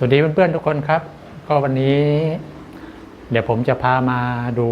สวัสดีเพื่อนๆทุกคนครับ ก็วันนี้ เดี๋ยวผมจะพามาดู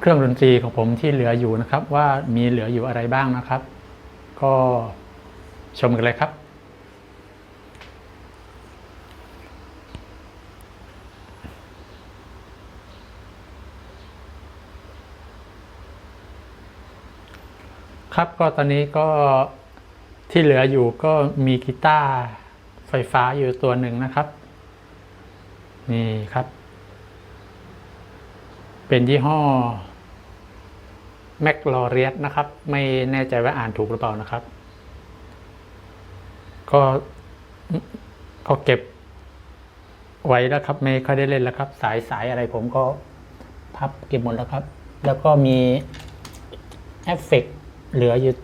เครื่องดนตรีของผมที่เหลืออยู่นะครับ ว่ามีเหลืออยู่อะไรบ้างนะครับ ก็ชมกันเลยครับ ครับก็ตอนนี้ก็ที่เหลืออยู่ก็มีกีตาร์ ฟฟ้าอยู่ตัวหนึ่งนะครับ นี่ครับ เป็นยี่ห้อแม c ลอเรียสนะครับ ไม่แน่ใจว่าอ่านถูกหรือเปล่านะครับ ก็ก็เก็บไว้แล้วครับ ไม่ค่อยได้เล่นแล้วครับ สายสายอะไรผมก็พับเก็บหมดแล้วครับ แล้วก็มีเอฟเฟกเหลืออยู่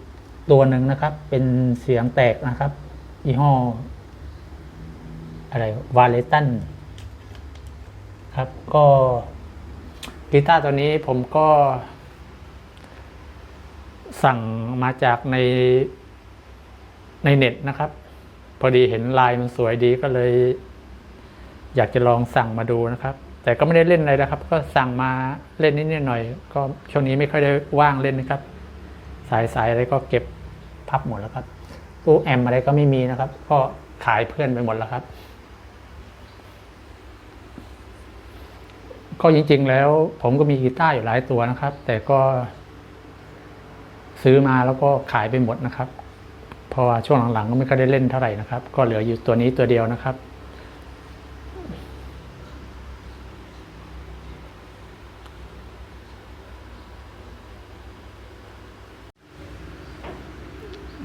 ตัวหนึ่งนะครับ เป็นเสียงแตกนะครับยี่ห้อ อะไรวาเลตันครับก็กีตาร์ตัวนี้ผมก็ สั่งมาจากในในเน็ตนะครับ พอดีเห็นลายมันสวยดีก็เลย อยากจะลองสั่งมาดูนะครับ แต่ก็ไม่ได้เล่นอะไรนะครับ ก็สั่งมาเล่นนิดหน่อย ก็ช่วงนี้ไม่ค่อยได้ว่างเล่นนะครับ สายสายอะไรก็เก็บพับหมดแล้วครับตู้แอมอะไรก็ไม่มีนะครับ ก็ขายเพื่อนไปหมดแล้วครับ ก็จริง ๆ แล้ว ผมก็มีกีตาร์อยู่หลายตัวนะครับ แต่ก็ ซื้อมาแล้วก็ขายไปหมดนะครับ เพราะว่าช่วงหลังๆก็ไม่ค่อยได้เล่นเท่าไหร่นะครับ ก็เหลืออยู่ตัวนี้ตัวเดียวนะครับ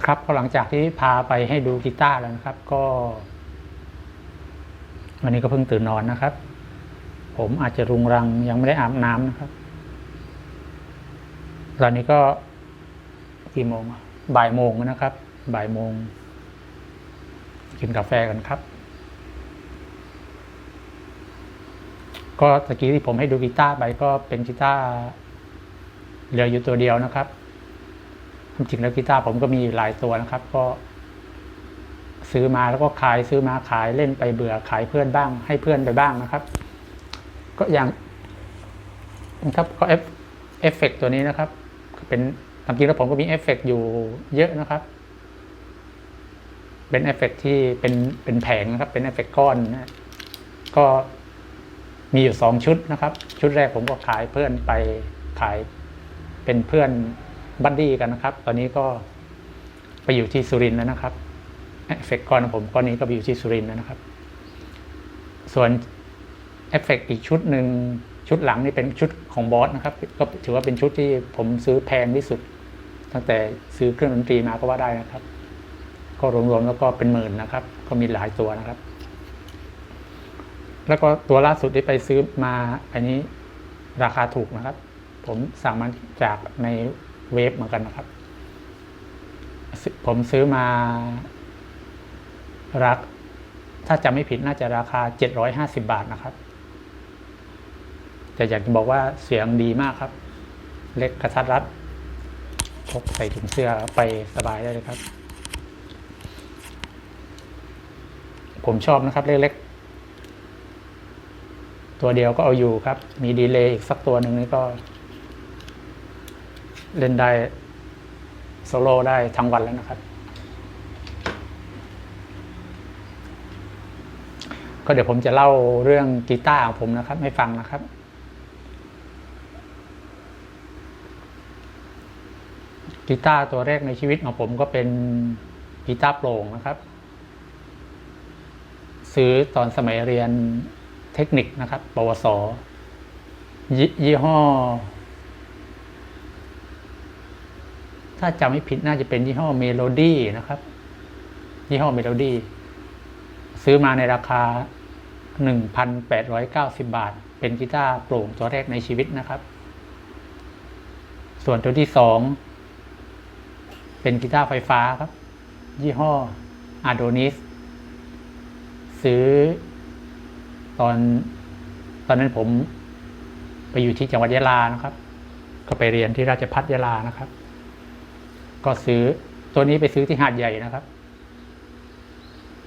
ครับพอหลังจากที่พาไปให้ดูกีตาร์แล้วนะครับ ก็ วันนี้ก็เพิ่งตื่นนอนนะครับ ผมอาจจะรุงรังยังไม่ได้อาบน้ำนะครับ ตอนนี้ก็กี่โมง บ่ายโมงแล้วนะครับ บ่ายโมง กินกาแฟกันครับ ก็ตะกี้ที่ผมให้ดูกีตาร์ไปก็เป็นกีตาร์เหลืออยู่ตัวเดียวนะครับจริงแล้วกีตาร์ผมก็มีอยู่หลายตัวนะครับ ก็ซื้อมาแล้วก็ขายซื้อมาขายเล่นไปเบื่อขายเพื่อนบ้าง ให้เพื่อนไปบ้างนะครับ ก็อย่างนะครับก็เอฟเอฟเฟกตัวนี้นะครับเป็นตามจริงแล้วผมก็มีเอฟเฟกอยู่เยอะนะครับ เป็นเอฟเฟกที่เป็นเป็นแผงนะครับ เป็นเอฟเฟกก้อนนะก็มีอยู่สองชุดนะครับ ชุดแรกผมก็ขายเพื่อนไปขายเป็นเพื่อนบัดดี้กันนะครับ ตอนนี้ก็ไปอยู่ที่สุรินทร์แล้วนะครับเอฟเฟกก้อนของผมก้อนนี้ก็ไปอยู่ที่สุรินทร์แล้วนะครับ ส่วน เอฟเฟกอีกชุดหนึ่งชุดหลังนี่เป็นชุดของบอสนะครับ ก็ถือว่าเป็นชุดที่ผมซื้อแพงที่สุด ตั้งแต่ซื้อเครื่องดนตรีมาก็ว่าได้นะครับ ก็รวมๆแล้วก็เป็นหมื่นนะครับ ก็มีหลายตัวนะครับ แล้วก็ตัวล่าสุดที่ไปซื้อมาอันนี้ราคาถูกนะครับ ผมสั่งมาจากในเว็บเหมือนกันนะครับ ผมซื้อมารัก ถ้าจำไม่ผิดน่าจะราคา 750 บาทนะครับ แต่อยากจะบอกว่าเสียงดีมากครับ เล็กกระทัดรัดพกใส่ถุงเสื้อไปสบายได้เลยครับ ผมชอบนะครับ เล็กๆ ตัวเดียวก็เอาอยู่ครับ มีดีเลย์อีกสักตัวหนึ่งนี่ก็ เล่นได้โซโล่ได้ทั้งวันแล้วนะครับ ก็เดี๋ยวผมจะเล่าเรื่องกีตาร์ของผมนะครับ ให้ฟังนะครับ กีตาร์ตัวแรกในชีวิตของผมก็เป็นกีตาร์โปร่งนะครับ ซื้อตอนสมัยเรียนเทคนิคนะครับ ปวสยยี่ห้อ ถ้าจำไม่ผิดน่าจะเป็นยี่ห้อเมโลดี้นะครับ ยี่ห้อเมโลดี้ซื้อมาในราคา 1,890 บาท เป็นกีตาร์โปร่งตัวแรกในชีวิตนะครับ ส่วนตัวที่สอง เป็นกีตาร์ไฟฟ้าครับ ยี่ห้อ Adonis ซื้อ ตอน ตอนนั้นผมไปอยู่ที่จังหวัดยะลานะครับ ก็ไปเรียนที่ราชพัฒยะลานะครับ ก็ซื้อตัวนี้ไปซื้อที่หาดใหญ่นะครับ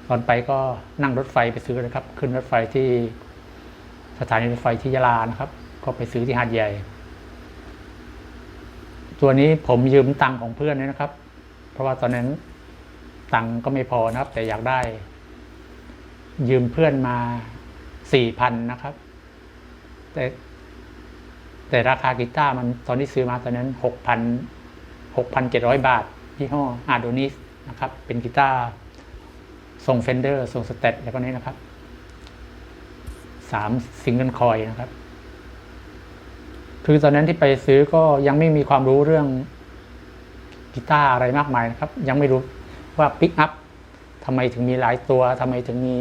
ตอนไปก็นั่งรถไฟไปซื้อเลยครับ ขึ้นรถไฟที่สถานีรถไฟที่ยะลานะครับ ก็ไปซื้อที่หาดใหญ่ ตัวนี้ผมยืมตังค์ของเพื่อนเนี่ยนะครับ เพราะว่าตอนนั้นตังค์ก็ไม่พอนะครับ แต่อยากได้ ยืมเพื่อนมาสี่พันนะครับ แต่แต่ราคากีตาร์มันตอนที่ซื้อมาตอนนั้นหกพันหกพันเจ็ดร้อยบาทยี่ห้ออาร์โดนิสนะครับ เป็นกีตาร์ทรงเฟนเดอร์ทรงสเตตแล้วก็นี้นะครับสามซิงเกิลคอยนะครับ คือตอนนั้นที่ไปซื้อก็ยังไม่มีความรู้เรื่องกีตาร์อะไรมากมายนะครับ ยังไม่รู้ว่าปิกอัพทำไมถึงมีหลายตัวทำไมถึงมี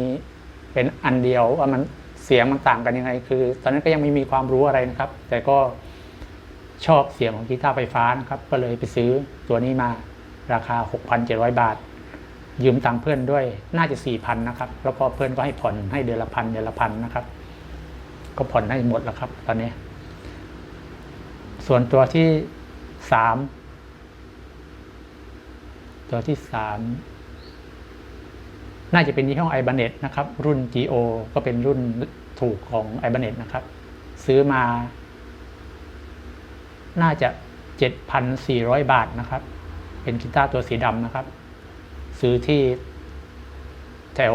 เป็นอันเดียวว่ามันเสียงมันต่างกันยังไง คือ ตอนนั้นก็ยังไม่มีความรู้อะไรนะครับ แต่ก็ชอบเสียงของกีตาร์ไฟฟ้านะครับ ก็เลยไปซื้อตัวนี้มาราคา 6,700 บาท ยืมตังค์เพื่อนด้วยน่าจะสี่พันนะครับ แล้วก็เพื่อนก็ให้ผ่อนให้เดือนละพันเดือนละพันนะครับ ก็ผ่อนให้หมดแล้วครับ ตอนนี้ ส่วนตัวที่สามตัวที่สามน่าจะเป็นยี่ห้อไอ a าเน็ตนะครับ รุ่น GO ก็เป็นรุ่นถูกของไอ a าเน็ตนะครับ ซื้อมา น่าจะ 7,400 บาทนะครับ เป็นกีตาร์ตัวสีดำนะครับ ซื้อที่แถว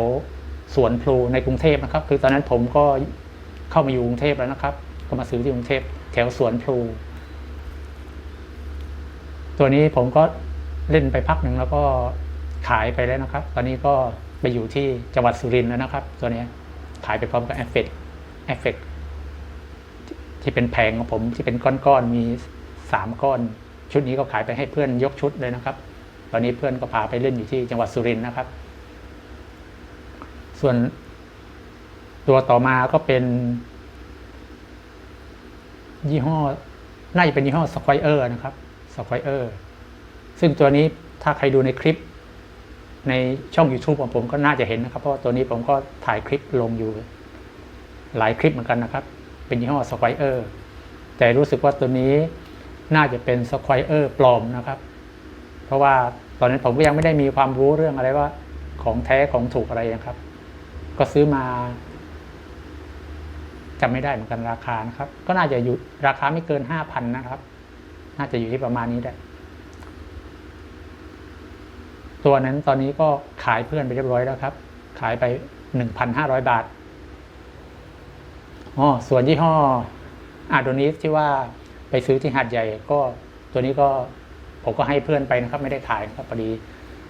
สวนพลูในกรุงเทพนะครับ คือตอนนั้นผมก็เข้ามาอยู่กรุงเทพแล้วนะครับ ก็มาซื้อที่กรุงเทพแถวสวนพลู ตัวนี้ผมก็เล่นไปพักหนึ่งแล้วก็ขายไปแล้วนะครับ ตอนนี้ก็ไปอยู่ที่จังหวัดสุรินทร์แล้วนะครับ ตัวนี้ขายไปพร้อมกับแอฟเฟกแอฟเฟกที่เป็นแผงของผมที่เป็นก้อนๆมีสามก้อน ชุดนี้ก็ขายไปให้เพื่อนยกชุดเลยนะครับ ตอนนี้เพื่อนก็พาไปเล่นอยู่ที่จังหวัดสุรินทร์นะครับ ส่วนตัวต่อมาก็เป็น ยี่ห้อน่าจะเป็นยี่ห้อสควอเออร์นะครับ สควอเออร์ซึ่งตัวนี้ถ้าใครดูในคลิป ในช่อง YouTube ของผมก็น่าจะเห็นนะครับ เพราะว่าตัวนี้ผมก็ถ่ายคลิปลงอยู่ หลายคลิปเหมือนกันนะครับ เป็นยี่ห้อสควอเออร์แต่รู้สึกว่าตัวนี้น่าจะเป็นสควอเออร์ปลอมนะครับ เพราะว่าตอนนั้นผมก็ยังไม่ได้มีความรู้เรื่องอะไรว่าของแท้ของถูกอะไรนะครับ ก็ซื้อมาจำไม่ได้เหมือนกันราคานะครับ ก็น่าจะอยู่ราคาไม่เกินห้าพันนะครับ น่าจะอยู่ที่ประมาณนี้ได้ ตัวนั้นตอนนี้ก็ขายเพื่อนไปเรียบร้อยแล้วครับ ขายไปหนึ่งพันห้าร้อยบาทอ๋อส่วนยี่ห้ออาโดนิสที่ว่าไปซื้อที่หาดใหญ่ ก็ตัวนี้ก็ผมก็ให้เพื่อนไปนะครับ ไม่ได้ขายนะครับพอดี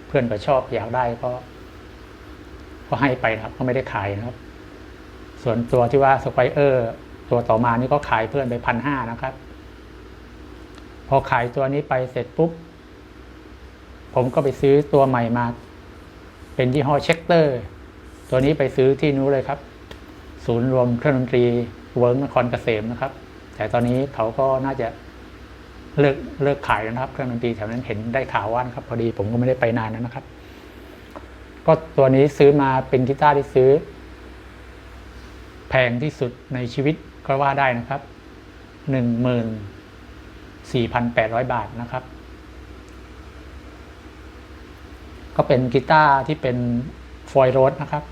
เพื่อนก็ชอบอยากได้ก็ ก็ให้ไปนะครับ ก็ไม่ได้ขายนะครับ ส่วนตัวที่ว่าสควอเออร์ตัวต่อมานี่ก็ขายเพื่อนไปพันห้านะครับ พอขายตัวนี้ไปเสร็จปุ๊บ ผมก็ไปซื้อตัวใหม่มา เป็นยี่ห้อเช็คเตอร์ ตัวนี้ไปซื้อที่นู้นเลยครับ ศูนย์รวมเครื่องดนตรีเวิร์กนครเกษมนะครับ แต่ตอนนี้เขาก็น่าจะเลิกเลิกขายแล้วนะครับ เครื่องดนตรีแถวนั้นเห็นได้ข่าวว่านะครับ พอดีผมก็ไม่ได้ไปนานแล้วนะครับ ก็ตัวนี้ซื้อมาเป็นกีตาร์ที่ซื้อ แพงที่สุดในชีวิตก็ว่าได้นะครับหนึ่งหมื่น สี่พันแปดร้อยบาทนะครับ ก็เป็นกีตาร์ที่เป็นฟอยโรสนะครับ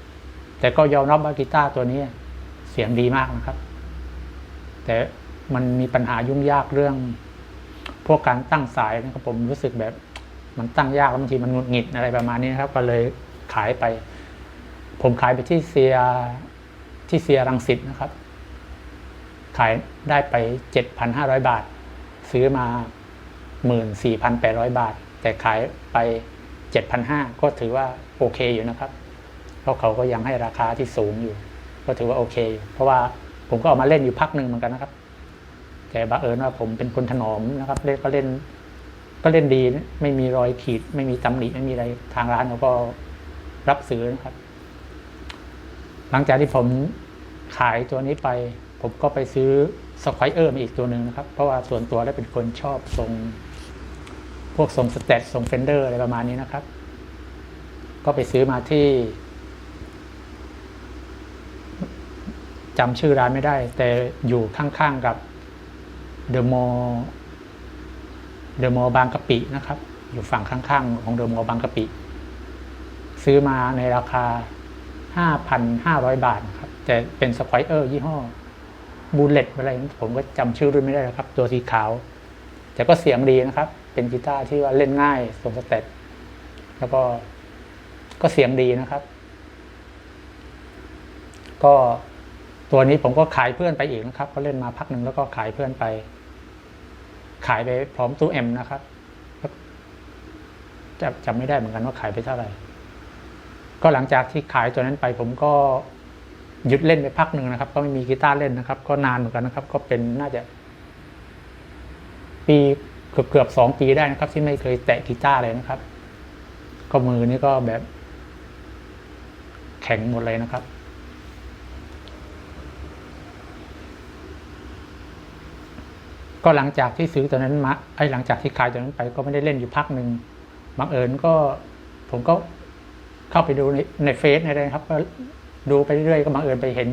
แต่ก็ยอมรับว่ากีตาร์ตัวนี้เสียงดีมากนะครับ แต่มันมีปัญหายุ่งยากเรื่อง พวกการตั้งสายนะครับผมรู้สึกแบบมันตั้งยากแล้วบางทีมันหงุดหงิดอะไรประมาณนี้นะครับ ก็เลยขายไป ผมขายไปที่เซียที่เซียรังสิตนะครับ ขายได้ไป 7,500 บาท ซื้อมา 14,800 บาท แต่ขายไป 7,500 ก็ถือว่าโอเคอยู่นะครับ เพราะเขาก็ยังให้ราคาที่สูงอยู่ ก็ถือว่าโอเคอยู่เพราะว่าผมก็ออกมาเล่นอยู่พักหนึ่งเหมือนกันนะครับ แต่บังเอิญว่าผมเป็นคนถนอมนะครับเล่นก็เล่น ก็เล่นดีไม่มีรอยขีด ไม่มีตำหนิไม่มีอะไรทางร้านเขาก็รับซื้อนะครับ หลังจากที่ผมขายตัวนี้ไป ผมก็ไปซื้อ สควอเออร์มาอีกตัวหนึ่งนะครับ เพราะว่าส่วนตัวได้เป็นคนชอบทรง พวกทรงสเตตทรงเฟนเดอร์อะไรประมาณนี้นะครับ ก็ไปซื้อมาที่จำชื่อร้านไม่ได้ แต่อยู่ข้างๆกับเดอะมอลเดอะมอลบางกะปินะครับ อยู่ฝั่งข้างๆของเดอะมอลบางกะปิ ซื้อมาในราคาห้าพันห้าร้อยบาทครับแต่เป็นสควอเออร์ยี่ห้อ บูเลตอะไรนั้ผมก็จำชื่อรุ่นไม่ได้แล้วครับ ตัวสีขาว แต่ก็เสียงดีนะครับ เป็นกีตาร์ที่ว่าเล่นง่ายทรงสเต็ปแล้วก็ก็เสียงดีนะครับ ก็ตัวนี้ผมก็ขายเพื่อนไปอีกนะครับก็เล่นมาพักหนึ่งแล้วก็ขายเพื่อนไป ขายไปพร้อมตู้เอ็มนะครับจะจำไม่ได้เหมือนกันว่าขายไปเท่าไหร่ ก็หลังจากที่ขายตัวนั้นไปผมก็ หยุดเล่นไปพักหนึ่งนะครับ ก็ไม่มีกีตาร์เล่นนะครับ ก็นานเหมือนกันนะครับ ก็เป็นน่าจะ ปีเกือบเกือบสองปีได้นะครับ ที่ไม่เคยแตะกีตาร์เลยนะครับ ก็มือนี่ก็แบบ แข็งหมดเลยนะครับก็หลังจากที่ซื้อตัวนั้นมาไอ้หลังจากที่ขายตัวนั้นไปก็ไม่ได้เล่นอยู่พักหนึ่งบังเอิญก็ผมก็เข้าไปดูในในเฟซในอะไรนะครับก็ ดูไปเรื่อยๆก็บังเอิญไปเห็น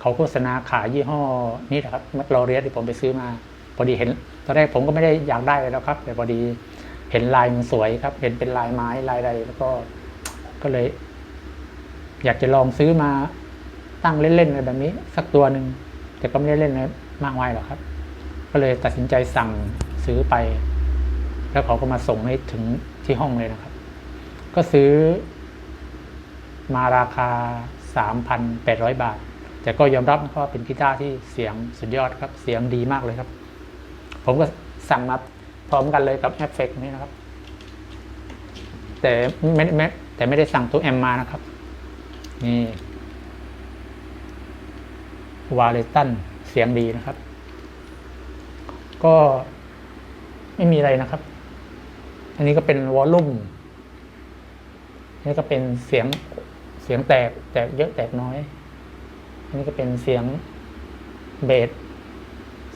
เขาโฆษณาขายยี่ห้อนี้นะครับลอเรียสที่ผมไปซื้อมา พอดีเห็นตอนแรกผมก็ไม่ได้อยากได้เลยแล้วครับ แต่พอดีเห็นลายมันสวยครับ เห็นเป็นลายไม้ลายใดแล้วก็ก็เลย อยากจะลองซื้อมาตั้งเล่นๆอะไรแบบนี้ สักตัวหนึ่งแต่ก็ไม่ได้เล่นอะไรมากมายหรอกครับ ก็เลยตัดสินใจสั่งซื้อไป แล้วเขาก็มาส่งให้ถึงที่ห้องเลยนะครับ ก็ซื้อมาราคา 3,800 บาท แต่ก็ยอมรับนะครับว่าเป็นกีตาร์ที่เสียงสุดยอดครับ เสียงดีมากเลยครับ ผมก็สั่งมาพร้อมกันเลยกับเอฟเฟกนี้นะครับ แต่ไม่ไม่แต่ไม่ได้สั่งตัวแอมมานะครับ นี่วาเลตันเสียงดีนะครับ ก็ไม่มีอะไรนะครับ อันนี้ก็เป็นวอลลุ่มนนี้ก็เป็นเสียง เสียงแตกแตกเยอะแตกน้อย อันนี้ก็เป็นเสียงเบส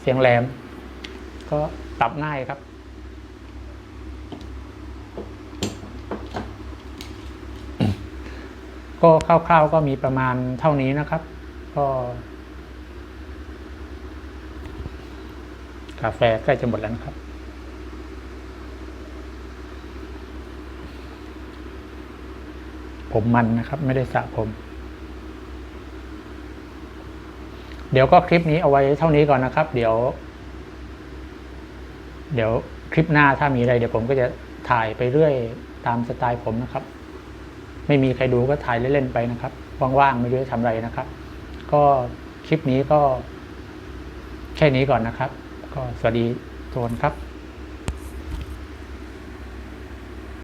เสียงแหลม ก็ปรับง่ายครับ ก็คร่าวๆก็มีประมาณเท่านี้นะครับ ก็กาแฟใกล้จะหมดแล้วนะครับ ผมมันนะครับ ไม่ได้สระผม เดี๋ยวก็คลิปนี้เอาไว้เท่านี้ก่อนนะครับ เดี๋ยว เดี๋ยวคลิปหน้าถ้ามีอะไร เดี๋ยวผมก็จะถ่ายไปเรื่อยตามสไตล์ผมนะครับ ไม่มีใครดูก็ถ่ายเล่นๆไปนะครับว่างๆไม่รู้จะทำอะไรนะครับ ก็คลิปนี้ก็แค่นี้ก่อนนะครับ ก็สวัสดีทุกคนครับ